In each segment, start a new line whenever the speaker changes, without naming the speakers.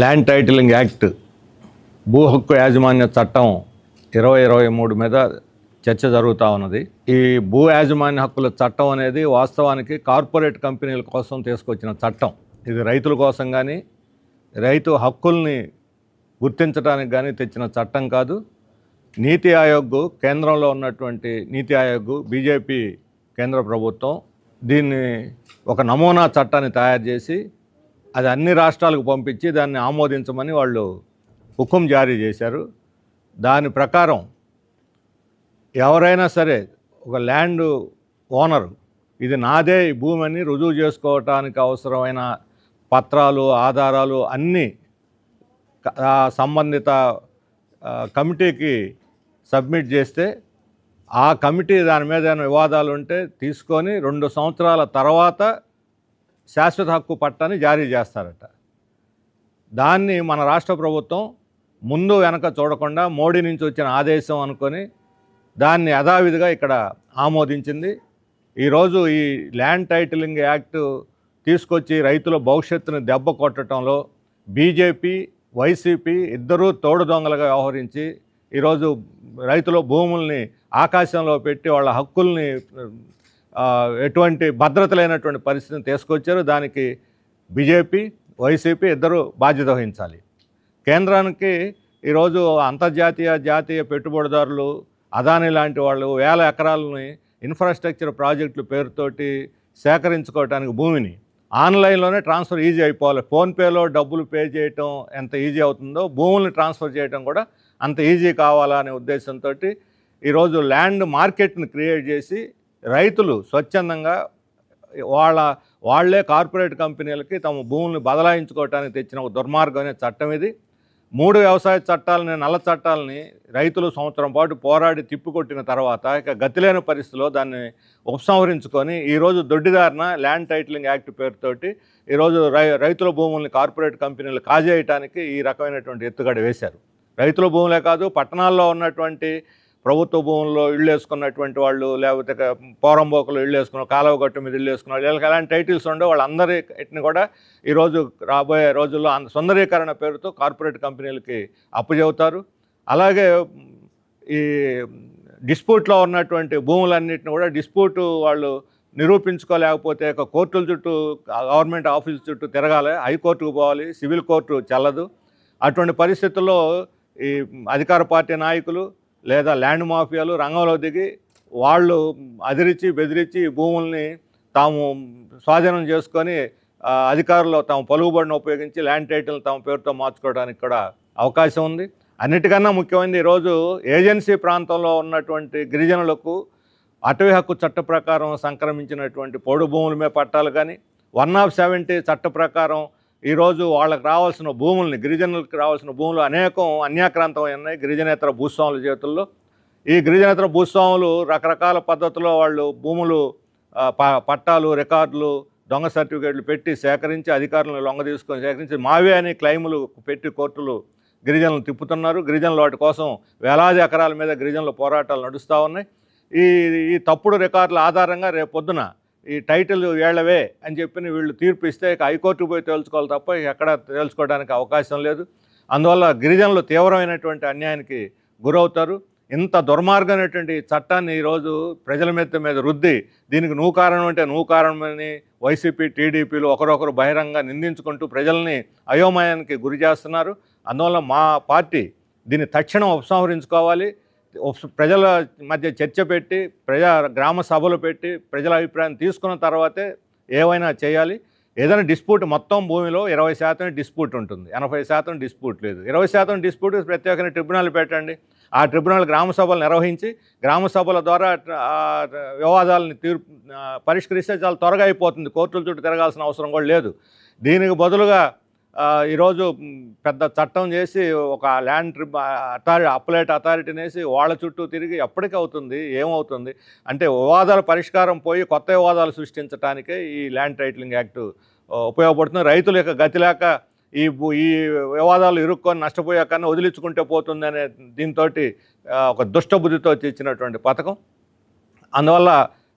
Land titling act భూ హక్కు యాజమాన్య చట్టం ఇరవై ఇరవై మూడు మీద చర్చ జరుగుతూ ఉన్నది. ఈ భూ యాజమాన్య హక్కుల చట్టం అనేది వాస్తవానికి కార్పొరేట్ కంపెనీల కోసం తీసుకొచ్చిన చట్టం. ఇది రైతుల కోసం కానీ రైతు హక్కుల్ని గుర్తించడానికి కానీ తెచ్చిన చట్టం కాదు. నీతి ఆయోగ్ కేంద్రంలో ఉన్నటువంటి నీతి ఆయోగ్ బీజేపీ కేంద్ర ప్రభుత్వం దీన్ని ఒక నమూనా చట్టాన్ని తయారు చేసి అది అన్ని రాష్ట్రాలకు పంపించి దాన్ని ఆమోదించమని వాళ్ళు హుకుం జారీ చేశారు. దాని ప్రకారం ఎవరైనా సరే ఒక ల్యాండ్ ఓనరు ఇది నాదే ఈ భూమి అని రుజువు చేసుకోవటానికి అవసరమైన పత్రాలు ఆధారాలు అన్నీ సంబంధిత కమిటీకి సబ్మిట్ చేస్తే ఆ కమిటీ దాని మీద ఏమైనా వివాదాలు ఉంటే తీసుకొని రెండు సంవత్సరాల తర్వాత శాశ్వత హక్కు పట్టాన్ని జారీ చేస్తారట. దాన్ని మన రాష్ట్ర ప్రభుత్వం ముందు వెనక చూడకుండా మోడీ నుంచి వచ్చిన ఆదేశం అనుకొని దాన్ని యథావిధిగా ఇక్కడ ఆమోదించింది. ఈరోజు ఈ ల్యాండ్ టైటిలింగ్ యాక్ట్ తీసుకొచ్చి రైతుల భవిష్యత్తును దెబ్బ కొట్టడంలో బీజేపీ వైసీపీ ఇద్దరూ తోడు దొంగలుగా వ్యవహరించి ఈరోజు రైతుల భూముల్ని ఆకాశంలో పెట్టి వాళ్ళ హక్కుల్ని ఎటువంటి భద్రత లేనటువంటి పరిస్థితిని తీసుకొచ్చారు. దానికి బీజేపీ వైసీపీ ఇద్దరు బాధ్యత వహించాలి. కేంద్రానికి ఈరోజు అంతర్జాతీయ జాతీయ పెట్టుబడిదారులు అదాని లాంటి వాళ్ళు వేల ఎకరాలని ఇన్ఫ్రాస్ట్రక్చర్ ప్రాజెక్టుల పేరుతోటి సేకరించుకోవటానికి భూమిని ఆన్లైన్లోనే ట్రాన్స్ఫర్ ఈజీ అయిపోవాలి. ఫోన్పేలో డబ్బులు పే చేయటం ఎంత ఈజీ అవుతుందో భూముల్ని ట్రాన్స్ఫర్ చేయటం కూడా అంత ఈజీ కావాలా అనే ఉద్దేశంతో ఈరోజు ల్యాండ్ మార్కెట్ని క్రియేట్ చేసి రైతులు స్వచ్ఛందంగా వాళ్ళ వాళ్ళే కార్పొరేట్ కంపెనీలకి తమ భూముల్ని బదలాయించుకోవటానికి తెచ్చిన ఒక దుర్మార్గమైన చట్టం ఇది. మూడు వ్యవసాయ చట్టాలని నల్ల చట్టాలని రైతులు సంవత్సరం పాటు పోరాడి తిప్పికొట్టిన తర్వాత ఇక గతిలేని పరిస్థితిలో దాన్ని ఉపసంహరించుకొని ఈరోజు దొడ్డిదారిన ల్యాండ్ టైటిలింగ్ యాక్ట్ పేరుతోటి ఈరోజు రై రైతుల భూముల్ని కార్పొరేట్ కంపెనీలు కాజేయటానికి ఈ రకమైనటువంటి ఎత్తుగడ వేశారు. రైతుల భూములే కాదు పట్టణాల్లో ఉన్నటువంటి ప్రభుత్వ భూముల్లో ఇళ్ళు వేసుకున్నటువంటి వాళ్ళు లేకపోతే ఇక పోరంబోకులు ఇళ్ళు వేసుకున్న కాలువ గట్టు మీద ఇళ్ళు వేసుకున్న వాళ్ళు వీళ్ళకి ఎలాంటి టైటిల్స్ ఉండవు. వాళ్ళందరిని కూడా ఈరోజు రాబోయే రోజుల్లో సుందరీకరణ పేరుతో కార్పొరేట్ కంపెనీలకి అప్పచెబుతారు అలాగే ఈ డిస్ప్యూట్లో ఉన్నటువంటి భూములన్నింటిని కూడా డిస్ప్యూట్ వాళ్ళు నిరూపించుకోలేకపోతే ఒక కోర్టుల చుట్టూ గవర్నమెంట్ ఆఫీస్ చుట్టూ తిరగాలి. హైకోర్టుకు పోవాలి. సివిల్ కోర్టు చల్లదు. అటువంటి పరిస్థితుల్లో ఈ అధికార పార్టీ నాయకులు లేదా ల్యాండ్ మాఫియాలు రంగంలో దిగి వాళ్ళు అదిరించి బెదిరించి భూముల్ని తాము స్వాధీనం చేసుకొని అధికారులు తాము పలుకుబడిని ఉపయోగించి ల్యాండ్ టైటిల్ తమ పేరుతో మార్చుకోవడానికి కూడా అవకాశం ఉంది. అన్నిటికన్నా ముఖ్యమైనది ఈరోజు ఏజెన్సీ ప్రాంతంలో ఉన్నటువంటి గిరిజనులకు అటవీ హక్కు చట్ట ప్రకారం సంక్రమించినటువంటి పొడు భూముల మీద పట్టాలు కానీ వన్ ఆఫ్ సెవెంటీ చట్ట ప్రకారం ఈరోజు వాళ్ళకి రావాల్సిన భూముల్ని గిరిజనులకు రావాల్సిన భూములు అనేకం అన్యాక్రాంతం ఉన్నాయి గిరిజనేతర భూస్వాముల చేతుల్లో ఈ గిరిజనేతర భూస్వాములు రకరకాల పద్ధతుల్లో వాళ్ళు భూములు ప- పట్టాలు రికార్డులు దొంగ సర్టిఫికేట్లు పెట్టి సేకరించి అధికారులను లొంగ తీసుకొని సేకరించి మావే అని క్లైములు పెట్టి కోర్టులు గిరిజనులు తిప్పుతున్నారు. గిరిజనులు వాటి కోసం వేలాది ఎకరాల మీద గిరిజనుల పోరాటాలు నడుస్తూ ఉన్నాయి. ఈ ఈ తప్పుడు రికార్డుల ఆధారంగా రేపు పొద్దున ఈ టైటిల్ వీళ్ళవే అని చెప్పిన వీళ్ళు తీర్పు ఇస్తే హైకోర్టుకు పోయి తేల్చుకోవాలి తప్ప ఎక్కడ తేల్చుకోవడానికి అవకాశం లేదు. అందువల్ల గిరిజనులు తీవ్రమైనటువంటి అన్యాయానికి గురవుతారు. ఇంత దుర్మార్గమైనటువంటి చట్టాన్ని ఈరోజు ప్రజల మీద మీద రుద్ది దీనికి నువ్వు కారణం అంటే నువ్వు కారణమని వైసీపీ టీడీపీలు ఒకరొకరు బహిరంగ నిందించుకుంటూ ప్రజల్ని అయోమయానికి గురి చేస్తున్నారు. అందువల్ల మా పార్టీ దీన్ని తక్షణం ఉపసంహరించుకోవాలి. ప్రజల మధ్య చర్చ పెట్టి ప్రజా గ్రామ సభలు పెట్టి ప్రజల అభిప్రాయం తీసుకున్న తర్వాతే ఏవైనా చేయాలి. ఏదైనా డిస్ప్యూట్ మొత్తం భూమిలో ఇరవై శాతం డిస్ప్యూట్ ఉంటుంది. ఎనభై శాతం డిస్ప్యూట్ లేదు. ఇరవై శాతం డిస్ప్యూట్ ప్రత్యేకమైన ట్రిబ్యునల్ పెట్టండి. ఆ ట్రిబ్యునల్ గ్రామ సభలు నిర్వహించి గ్రామ సభల ద్వారా వివాదాలని తీర్పు పరిష్కరిస్తే చాలా త్వరగా అయిపోతుంది. కోర్టుల చుట్టూ తిరగాల్సిన అవసరం కూడా లేదు. దీనికి బదులుగా ఈరోజు పెద్ద చట్టం చేసి ఒక ల్యాండ్ ట్రిబ్ అథారిటీ అప్లైట్ అథారిటీ వేసి వాళ్ళ చుట్టూ తిరిగి ఎప్పటికీ అవుతుంది? ఏమవుతుంది? అంటే వివాదాల పరిష్కారం పోయి కొత్త వివాదాలు సృష్టించడానికే ఈ ల్యాండ్ టైటిలింగ్ యాక్ట్ ఉపయోగపడుతుంది. రైతుల యొక్క గతి లేక ఈ ఈ వివాదాలు ఇరుక్కొని నష్టపోయాకన్నా వదిలించుకుంటే పోతుంది అనే దీంతో ఒక దుష్టబుద్ధితో తెచ్చినటువంటి పథకం. అందువల్ల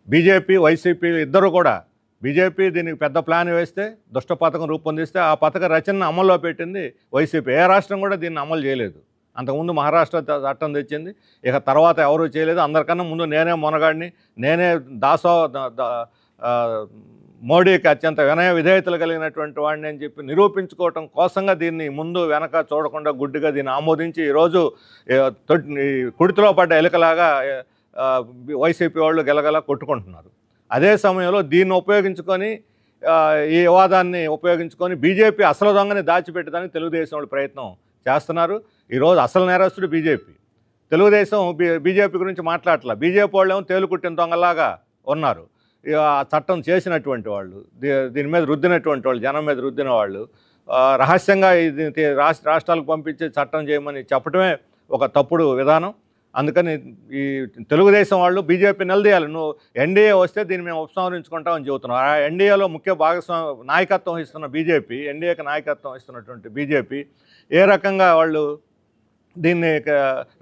బీజేపీ వైసీపీ ఇద్దరు కూడా బీజేపీ దీనికి పెద్ద ప్లాన్ వేస్తే దుష్ట పథకం రూపొందిస్తే ఆ పథక రచనను అమల్లో పెట్టింది వైసీపీ. ఏ రాష్ట్రం కూడా దీన్ని అమలు చేయలేదు. అంతకుముందు మహారాష్ట్ర చట్టం తెచ్చింది. ఇక తర్వాత ఎవరూ చేయలేదు. అందరికన్నా ముందు నేనే మొనగాడిని. నేనే దాసో మోడీకి అత్యంత వినయ విధేయతలు కలిగినటువంటి వాడిని అని చెప్పి నిరూపించుకోవటం కోసంగా దీన్ని ముందు వెనక చూడకుండా గుడ్డిగా దీన్ని ఆమోదించి ఈరోజు ఈ కుడితిలో పడ్డ ఎలుకలాగా వైసీపీ వాళ్ళు గెలగల కొట్టుకుంటున్నారు. అదే సమయంలో దీన్ని ఉపయోగించుకొని ఈ వివాదాన్ని ఉపయోగించుకొని బీజేపీ అసలు దొంగని దాచిపెట్టడానికి తెలుగుదేశం వాళ్ళు ప్రయత్నం చేస్తున్నారు. ఈరోజు అసలు నేరస్తుడు బీజేపీ. తెలుగుదేశం బీ బీజేపీ గురించి మాట్లాడట్లా. బీజేపీ వాళ్ళు ఏమో తేలుకుట్టిన దొంగలాగా ఉన్నారు. ఆ చట్టం చేసినటువంటి వాళ్ళు దీ- దీని మీద రుద్దినటువంటి వాళ్ళు జనం మీద రుద్దిన వాళ్ళు రహస్యంగా ఇది రాష్ట్ర రాష్ట్రాలకు పంపించి చట్టం చేయమని చెప్పడమే ఒక తప్పుడు విధానం. అందుకని ఈ తెలుగుదేశం వాళ్ళు బీజేపీ నిలదీయాలి. నువ్వు ఎన్డీఏ వస్తే దీన్ని మేము ఉపసంహరించుకుంటామని చెబుతున్నాం ఆ ఎన్డీఏలో ముఖ్య భాగస్వామి నాయకత్వం ఇస్తున్న బీజేపీ ఎన్డీఏకి నాయకత్వం ఇస్తున్నటువంటి బీజేపీ ఏ రకంగా వాళ్ళు దీన్ని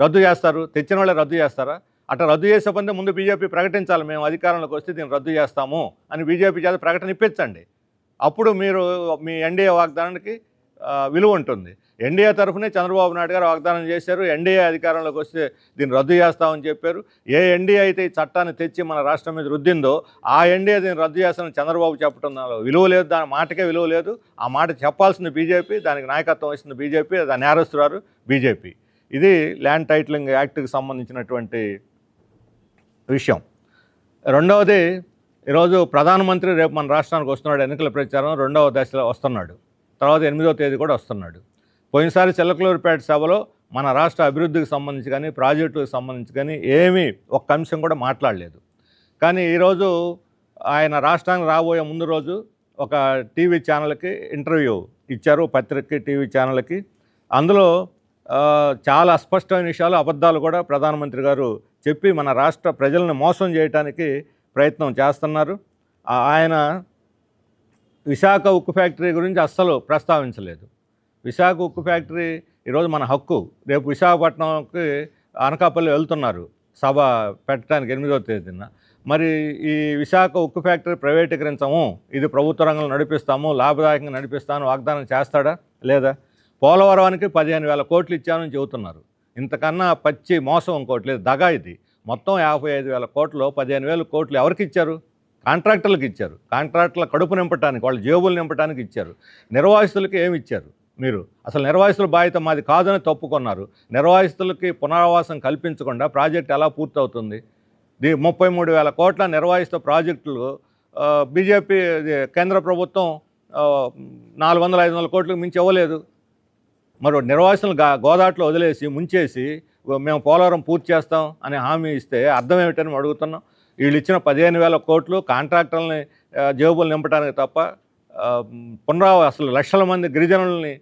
రద్దు చేస్తారు? తెచ్చిన వాళ్ళే రద్దు చేస్తారా? అట్లా రద్దు చేసే పని ముందు బీజేపీ ప్రకటించాలి. మేము అధికారంలోకి వస్తే దీన్ని రద్దు చేస్తాము అని బీజేపీ చేత ప్రకటన ఇప్పించండి. అప్పుడు మీరు మీ ఎన్డీఏ వాగ్దానానికి విలువ ఉంటుంది. ఎన్డీఏ తరఫునే చంద్రబాబు నాయుడు గారు వాగ్దానం చేశారు. ఎన్డీఏ అధికారంలోకి వస్తే దీన్ని రద్దు చేస్తామని చెప్పారు. ఏ ఎన్డీఏ అయితే ఈ చట్టాన్ని తెచ్చి మన రాష్ట్రం మీద రుద్దిందో ఆ ఎన్డీఏ దీన్ని రద్దు చేస్తామని చంద్రబాబు చెప్పడం దానిలో విలువ లేదు. దాని మాటకే విలువ లేదు. ఆ మాట చెప్పాల్సింది బీజేపీ దానికి నాయకత్వం వహిస్తుంది బీజేపీ దాన్ని నేరస్తురారు బీజేపీ. ఇది ల్యాండ్ టైటిలింగ్ యాక్ట్కి సంబంధించినటువంటి విషయం. రెండవది ఈరోజు ప్రధానమంత్రి రేపు మన రాష్ట్రానికి వస్తున్నాడు ఎన్నికల ప్రచారం. రెండవ దశలో వస్తున్నాడు. తర్వాత ఎనిమిదవ తేదీ కూడా వస్తున్నాడు. పోయినసారి చిల్లకలూరుపేట సభలో మన రాష్ట్ర అభివృద్ధికి సంబంధించి కానీ ప్రాజెక్టులకు సంబంధించి కానీ ఏమీ ఒక్క అంశం కూడా మాట్లాడలేదు. కానీ ఈరోజు ఆయన రాష్ట్రానికి రాబోయే ముందు రోజు ఒక టీవీ ఛానల్కి ఇంటర్వ్యూ ఇచ్చారు పత్రికకి టీవీ ఛానల్కి. అందులో చాలా అస్పష్టమైన విషయాలు అబద్ధాలు కూడా ప్రధానమంత్రి గారు చెప్పి మన రాష్ట్ర ప్రజలను మోసం చేయడానికి ప్రయత్నం చేస్తున్నారు. ఆయన విశాఖ ఉక్కు ఫ్యాక్టరీ గురించి అస్సలు ప్రస్తావించలేదు. విశాఖ ఉక్కు ఫ్యాక్టరీ ఈరోజు మన హక్కు. రేపు విశాఖపట్నంకి అనకాపల్లి వెళ్తున్నారు. సభ పెట్టడానికి ఎనిమిదవ తేదీన. మరి ఈ విశాఖ ఉక్కు ఫ్యాక్టరీ ప్రైవేటీకరించము. ఇది ప్రభుత్వ రంగంలో నడిపిస్తాము. లాభదాయకంగా నడిపిస్తాను. వాగ్దానం చేస్తాడా? లేదా? పోలవరానికి పదిహేను వేల కోట్లు ఇచ్చానని చెబుతున్నారు. ఇంతకన్నా పచ్చి మోసం ఇంకోటి లేదు. దగా ఇది. మొత్తం యాభై ఐదు వేల కోట్లు పదిహేను వేల కోట్లు ఎవరికి ఇచ్చారు? కాంట్రాక్టర్లకు ఇచ్చారు. కాంట్రాక్టర్ల కడుపు నింపడానికి వాళ్ళ జేబులు నింపడానికి ఇచ్చారు. నిర్వాసితులకి ఏమి ఇచ్చారు? మీరు. అసలు నిర్వాసితుల బాధ్యత మాది కాదని తప్పుకున్నారు. నిర్వాసితులకి పునరావాసం కల్పించకుండా ప్రాజెక్ట్ ఎలా పూర్తవుతుంది? దీ ముప్పై మూడు వేల కోట్ల నిర్వహిస్తూ ప్రాజెక్టులు బీజేపీ కేంద్ర ప్రభుత్వం నాలుగు వందల ఐదు వందల కోట్లకు మించి ఇవ్వలేదు. మరి నిర్వాసితులు గోదాట్లో వదిలేసి ముంచేసి మేము పోలవరం పూర్తి చేస్తాం అని హామీ ఇస్తే అర్థం ఏమిటని అడుగుతున్నాం. వీళ్ళు ఇచ్చిన పదిహేను వేల కోట్లు కాంట్రాక్టర్లని జేబులు నింపడానికి తప్ప పునరావ అసలు లక్షల మంది గిరిజనుల్ని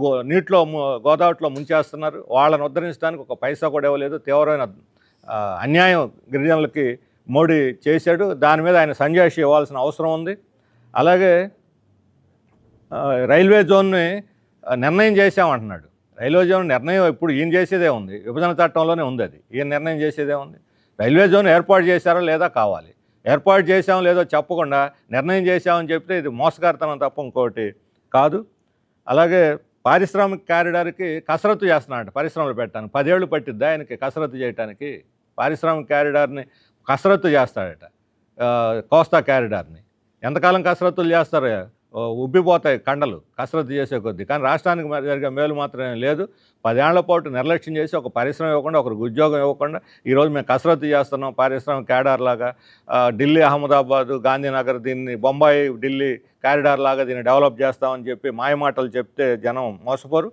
గో నీటిలో గోదావరిలో ముంచేస్తున్నారు. వాళ్ళని ఉద్ధరించడానికి ఒక పైసా కూడా ఇవ్వలేదు. తీవ్రమైన అన్యాయం గిరిజనులకి మోడీ చేశాడు. దాని మీద ఆయన సంజాయిషి ఇవ్వాల్సిన అవసరం ఉంది. అలాగే రైల్వే జోన్ని నిర్ణయం చేశామంటున్నాడు. రైల్వే జోన్ నిర్ణయం ఇప్పుడు ఈయన చేసేదే ఉంది. విభజన చట్టంలోనే ఉంది అది. ఈయన నిర్ణయం చేసేదే ఉంది. రైల్వే జోన్ ఏర్పాటు చేశారా లేదా కావాలి? ఏర్పాటు చేశాం లేదో చెప్పకుండా నిర్ణయం చేశామని చెప్తే ఇది మోసగారితనం తప్ప ఇంకోటి కాదు. అలాగే పారిశ్రామిక క్యారిడార్కి కసరత్తు చేస్తున్నాడు పరిశ్రమలు పెట్టడానికి. పదేళ్ళు పట్టిద్ది ఆయనకి కసరత్తు చేయడానికి పారిశ్రామిక క్యారిడార్ని కసరత్తు చేస్తాడట కోస్తా క్యారిడార్ని ఎంతకాలం కసరత్తులు చేస్తారు? ఓ, ఉబ్బిపోతాయి కండలు కసరత్తు చేసే కొద్దీ. కానీ రాష్ట్రానికి జరిగే మేలు మాత్రమే లేదు. పదేళ్ళ పాటు నిర్లక్ష్యం చేసి ఒక పరిశ్రమ ఇవ్వకుండా ఒకరికి ఉద్యోగం ఇవ్వకుండా ఈరోజు మేము కసరత్తు చేస్తున్నాం పారిశ్రామిక క్యాడార్ లాగా. ఢిల్లీ అహ్మదాబాదు గాంధీనగర్ దీన్ని బొంబాయి ఢిల్లీ క్యారిడార్ లాగా దీన్ని డెవలప్ చేస్తామని చెప్పి మాయమాటలు చెప్తే జనం మోసపోరు.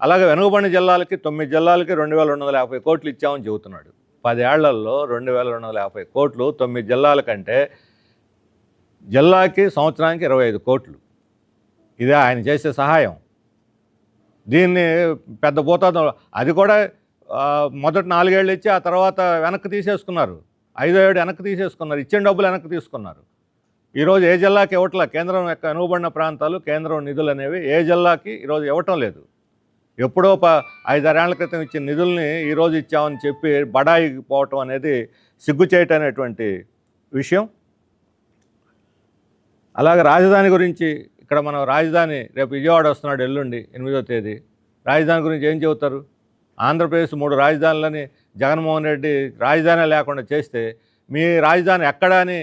అలాగే వెనుకబడిన జిల్లాలకి తొమ్మిది జిల్లాలకి రెండు వేల రెండు వందల యాభై కోట్లు ఇచ్చామని చెబుతున్నాడు. పదేళ్ళలో రెండు వేల రెండు వందల యాభై కోట్లు తొమ్మిది జిల్లాల కంటే జిల్లాకి సంవత్సరానికి ఇరవై ఐదు కోట్లు. ఇదే ఆయన చేసే సహాయం. దీన్ని పెద్ద భూతాదం అది కూడా మొదటి నాలుగేళ్ళు ఇచ్చి ఆ తర్వాత వెనక్కి తీసేసుకున్నారు. ఐదో ఏడు వెనక్కి తీసేసుకున్నారు. ఇచ్చిన డబ్బులు వెనక్కి తీసుకున్నారు. ఈరోజు ఏ జిల్లాకి ఇవ్వట్ల? కేంద్రం యొక్క అనుబడిన ప్రాంతాలు కేంద్రం నిధులు అనేవి ఏ జిల్లాకి ఈరోజు ఇవ్వటం లేదు. ఎప్పుడో ప ఐదారేళ్ళ క్రితం ఇచ్చిన నిధుల్ని ఈరోజు ఇచ్చామని చెప్పి బడాయి పోవటం అనేది సిగ్గు చేయటం అనేటువంటి విషయం. అలాగే రాజధాని గురించి ఇక్కడ మనం రాజధాని రేపు విజయవాడ వస్తున్నాడు ఎల్లుండి ఎనిమిదో తేదీ. రాజధాని గురించి ఏం చెబుతారు? ఆంధ్రప్రదేశ్ మూడు రాజధానులని జగన్మోహన్ రెడ్డి రాజధాని లేకుండా చేస్తే మీ రాజధాని ఎక్కడ అని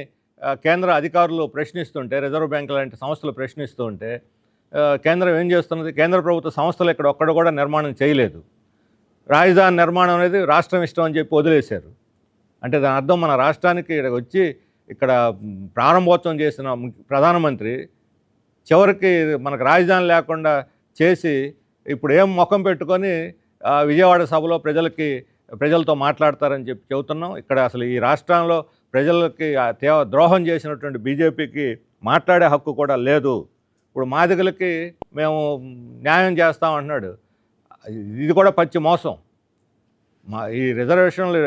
కేంద్ర అధికారులు ప్రశ్నిస్తుంటే రిజర్వ్ బ్యాంక్ లాంటి సంస్థలు ప్రశ్నిస్తూ ఉంటే కేంద్రం ఏం చేస్తున్నది? కేంద్ర ప్రభుత్వ సంస్థలు ఇక్కడ ఒక్కడ కూడా నిర్మాణం చేయలేదు. రాజధాని నిర్మాణం అనేది రాష్ట్రం ఇష్టం అని చెప్పి వదిలేశారు. అంటే దాని అర్థం మన రాష్ట్రానికి ఇక్కడ వచ్చి ఇక్కడ ప్రారంభోత్సవం చేసిన ప్రధానమంత్రి చివరికి మనకు రాజధాని లేకుండా చేసి ఇప్పుడు ఏం ముఖం పెట్టుకొని విజయవాడ సభలో ప్రజలకి ప్రజలతో మాట్లాడతారని చెప్పి చెబుతున్నాం. ఇక్కడ అసలు ఈ రాష్ట్రంలో ప్రజలకి తీవ్ర ద్రోహం చేసినటువంటి బీజేపీకి మాట్లాడే హక్కు కూడా లేదు. ఇప్పుడు మాదిగలకి మేము న్యాయం చేస్తాం అంటున్నాడు. ఇది కూడా పచ్చి మోసం. మా ఈ రిజర్వేషన్లు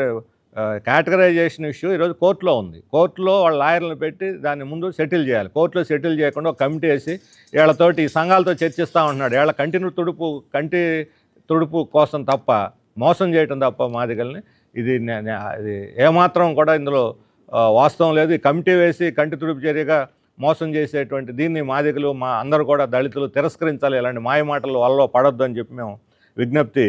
కేటగరైజేషన్ ఇష్యూ ఈరోజు కోర్టులో ఉంది. కోర్టులో వాళ్ళ లాయర్లను పెట్టి దాన్ని ముందు సెటిల్ చేయాలి. కోర్టులో సెటిల్ చేయకుండా ఒక కమిటీ వేసి వీళ్ళతోటి ఈ సంఘాలతో చర్చిస్తూ ఉంటున్నాడు. వీళ్ళ కంటిన్యూ తుడుపు కంటి తుడుపు కోసం తప్ప మోసం చేయటం తప్ప మాదిగల్ని ఇది ఇది ఏమాత్రం కూడా ఇందులో వాస్తవం లేదు. ఈ కమిటీ వేసి కంటి తుడుపు చర్యగా మోసం చేసేటువంటి దీన్ని మాదిగలు మా అందరూ కూడా దళితులు తిరస్కరించాలి. ఇలాంటి మాయమాటలు వాళ్ళలో పడొద్దు అని చెప్పి మేము విజ్ఞప్తి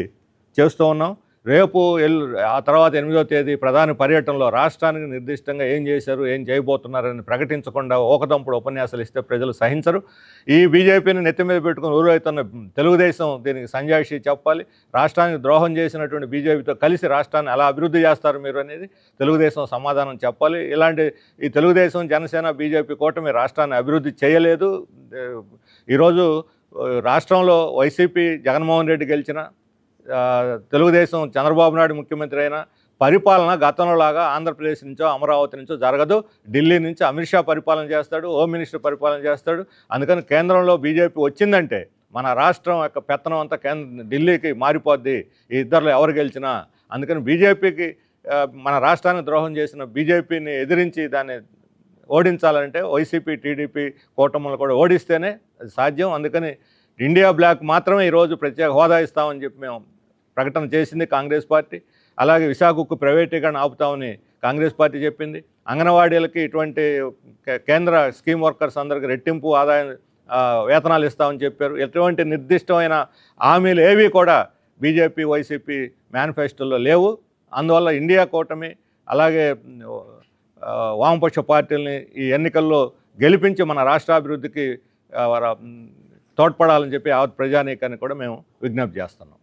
చేస్తూ ఉన్నాం. రేపు ఎల్ ఆ తర్వాత ఎనిమిదో తేదీ ప్రధాని పర్యటనలో రాష్ట్రానికి నిర్దిష్టంగా ఏం చేశారు ఏం చేయబోతున్నారని ప్రకటించకుండా ఒకదంపుడు ఉపన్యాసాలు ఇస్తే ప్రజలు సహించరు. ఈ బీజేపీని నెత్తి మీద పెట్టుకుని ఊరైతున్న తెలుగుదేశం దీనికి సంజాయిషి చెప్పాలి. రాష్ట్రానికి ద్రోహం చేసినటువంటి బీజేపీతో కలిసి రాష్ట్రాన్ని ఎలా అభివృద్ధి చేస్తారు మీరు అనేది తెలుగుదేశం సమాధానం చెప్పాలి. ఇలాంటి ఈ తెలుగుదేశం జనసేన బీజేపీ కూటమి రాష్ట్రాన్ని అభివృద్ధి చేయలేదు. ఈరోజు రాష్ట్రంలో వైసీపీ జగన్మోహన్ రెడ్డి గెలిచిన తెలుగుదేశం చంద్రబాబు నాయుడు ముఖ్యమంత్రి అయినా పరిపాలన గతంలో లాగా ఆంధ్రప్రదేశ్ నుంచో అమరావతి నుంచో జరగదు. ఢిల్లీ నుంచి అమిత్ షా పరిపాలన చేస్తాడు హోమ్ మినిస్టర్ పరిపాలన చేస్తాడు. అందుకని కేంద్రంలో బీజేపీ వచ్చిందంటే మన రాష్ట్రం యొక్క పెత్తనం అంతా కేంద్ర ఢిల్లీకి మారిపోద్ది. ఈ ఇద్దరిలో ఎవరు గెలిచినా. అందుకని బీజేపీకి మన రాష్ట్రానికి ద్రోహం చేసిన బీజేపీని ఎదిరించి దాన్ని ఓడించాలంటే వైసీపీ టీడీపీ కూటములు కూడా ఓడిస్తేనే అది సాధ్యం. అందుకని ఇండియా బ్లాక్ మాత్రమే ఈరోజు ప్రత్యేక హోదా ఇస్తామని చెప్పి మేము ప్రకటన చేసింది కాంగ్రెస్ పార్టీ. అలాగే విశాఖకు ప్రైవేటీకరణ ఆపుతామని కాంగ్రెస్ పార్టీ చెప్పింది. అంగన్వాడీలకి ఇటువంటి కేంద్ర స్కీమ్ వర్కర్స్ అందరికి రెట్టింపు ఆదాయం వేతనాలు ఇస్తామని చెప్పారు. ఎటువంటి నిర్దిష్టమైన హామీలు ఏవి కూడా బీజేపీ వైసీపీ మేనిఫెస్టోలో లేవు. అందువల్ల ఇండియా కూటమి అలాగే వామపక్ష పార్టీలని ఈ ఎన్నికల్లో గెలిపించి మన రాష్ట్రాభివృద్ధికి తోడ్పడాలని చెప్పి ఆ ప్రజానీకాన్ని కూడా మేము విజ్ఞప్తి చేస్తున్నాం.